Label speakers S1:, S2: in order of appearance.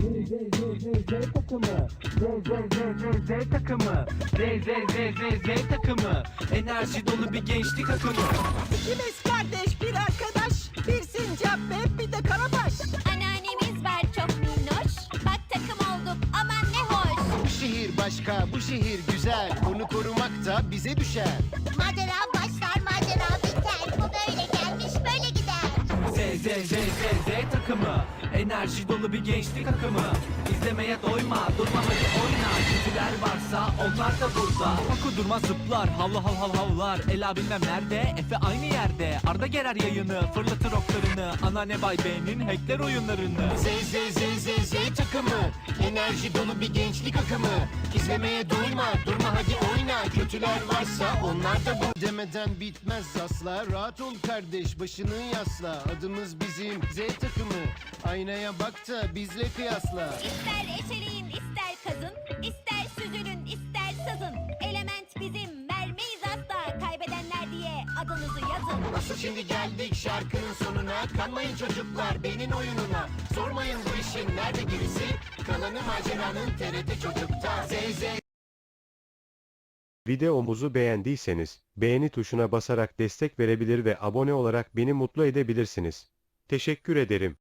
S1: Z Z Z Z Z takımı Z Z Z Z Z takımı Z Z Z Z Z takımı Enerji dolu bir gençlik akımı
S2: İkimiz kardeş bir arkadaş Bir sincap ve bir de karabaş
S3: Anneannemiz var çok minnoş. Bak takım olduk aman ne hoş.
S4: Bu şehir başka, bu şehir güzel. Onu korumak da bize düşer.
S3: Macera
S1: Z Z Z Z takımı. Enerji dolu bir gençlik akımı. İzlemeye doyma durma hadi oyna. Kötüler varsa onlar da burada. Oku durma zıplar. Havlu hav hav havlar. Ela bilmem nerede Efe aynı yerde. Arda gerer yayını fırlatır oklarını. Anneanne Bay B'nin hackler oyunlarını.
S4: Z Z Z Z. Enerji dolu bir gençlik akımı. İzlemeye doyma, durma hadi oyna. Kötüler varsa onlar da bu. Demeden bitmez asla. Rahat ol kardeş, başını yasla. Adımız bizim Z takımı. Aynaya bak da bizle kıyasla.
S3: İster eşeleyin ister kazın. ister süzülün ister sazın. Element bizim vermeyiz asla. Kaybedenler diye adınızı yazın.
S4: Nasıl şimdi geldik şarkının sonuna Kanmayın çocuklar benim oyununa Sormayın bu işin nerede gerisi Kalanı maceranın TRT Çocuk'ta
S5: Videomuzu beğendiyseniz, beğeni tuşuna basarak destek verebilir ve abone olarak beni mutlu edebilirsiniz. Teşekkür ederim.